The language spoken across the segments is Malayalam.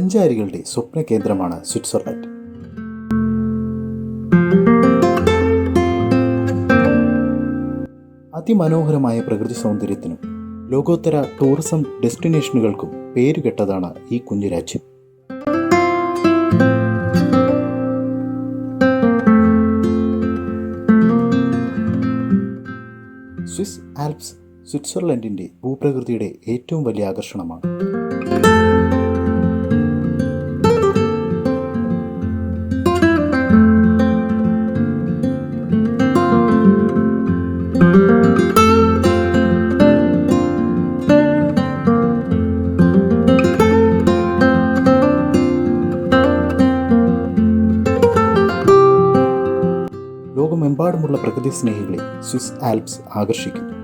സഞ്ചാരികളുടെ സ്വപ്ന കേന്ദ്രമാണ് സ്വിറ്റ്സർലൻഡ്. അതിമനോഹരമായ പ്രകൃതി സൗന്ദര്യത്തിനും ലോകോത്തര ടൂറിസം ഡെസ്റ്റിനേഷനുകൾക്കും പേരുകെട്ടതാണ് ഈ കുഞ്ഞു രാജ്യം. സ്വിസ് ആൽപ്സ് സ്വിറ്റ്സർലൻഡിന്റെ ഭൂപ്രകൃതിയുടെ ഏറ്റവും വലിയ ആകർഷണമാണ്. ലോകമെമ്പാടുമുള്ള പ്രകൃതി സ്നേഹികളെ സ്വിസ് ആൽപ്സ് ആകർഷിക്കുന്നു.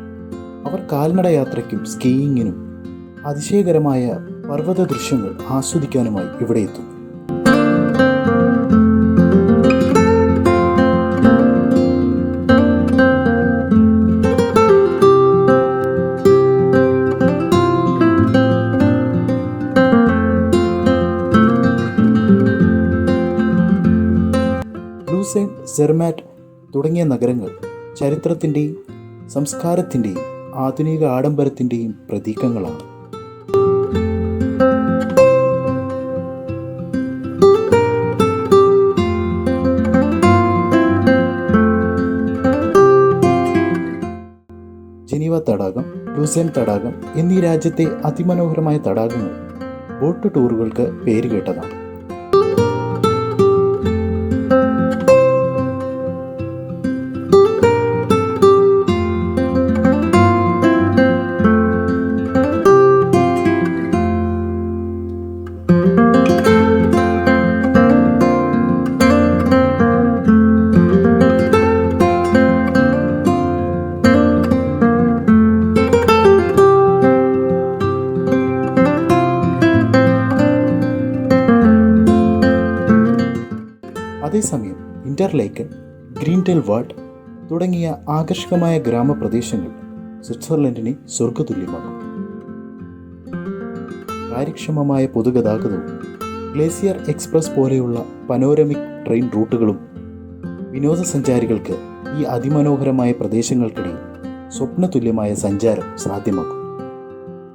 അവർ കാൽനട യാത്രയ്ക്കും സ്കീയിങ്ങിനും അതിശയകരമായ പർവത ദൃശ്യങ്ങൾ ആസ്വദിക്കാനുമായി ഇവിടെ എത്തുന്നു. സെർമാറ്റ് തുടങ്ങിയ നഗരങ്ങൾ ചരിത്രത്തിന്റെയും സംസ്കാരത്തിന്റെയും ആധുനിക ആഡംബരത്തിന്റെയും പ്രതീകങ്ങളാണ്. ജനീവ തടാകം ലൂസേൻ തടാകം എന്നീ രാജ്യത്തെ അതിമനോഹരമായ തടാകങ്ങൾ ബോട്ട് ടൂറുകൾക്ക് പേരുകേട്ടതാണ് അതേസമയം ഇന്റർലേക്കൻ ഗ്രീൻടെൽ വാർഡ് തുടങ്ങിയ ആകർഷകമായ ഗ്രാമപ്രദേശങ്ങൾ സ്വിറ്റ്സർലൻഡിനെ സ്വർഗതുല്യമാക്കും കാര്യക്ഷമമായ പൊതുഗതാഗതവും ഗ്ലേസിയർ എക്സ്പ്രസ് പോലെയുള്ള പനോരമിക് ട്രെയിൻ റൂട്ടുകളും വിനോദസഞ്ചാരികൾക്ക് ഈ അതിമനോഹരമായ പ്രദേശങ്ങൾക്കിടയിൽ സ്വപ്നതുല്യമായ സഞ്ചാരം സാധ്യമാക്കും.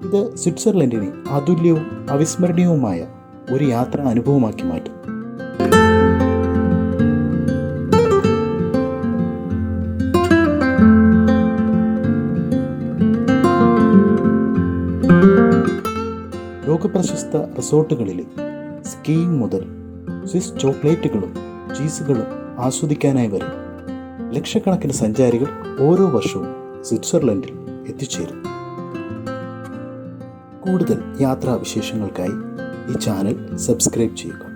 ഇത് സ്വിറ്റ്സർലൻഡിനെ അതുല്യവും അവിസ്മരണീയവുമായ ഒരു യാത്രാ അനുഭവമാക്കി മാറ്റും. ലോകപ്രശസ്ത റിസോർട്ടുകളിലെ സ്കീയിങ് മുതൽ സ്വിസ് ചോക്ലേറ്റുകളും ചീസുകളും ആസ്വദിക്കാനായി വരും. ലക്ഷക്കണക്കിന് സഞ്ചാരികൾ ഓരോ വർഷവും സ്വിറ്റ്സർലൻഡിൽ എത്തിച്ചേരും. കൂടുതൽ യാത്രാവിശേഷങ്ങൾക്കായി ഈ ചാനൽ സബ്സ്ക്രൈബ് ചെയ്യുക.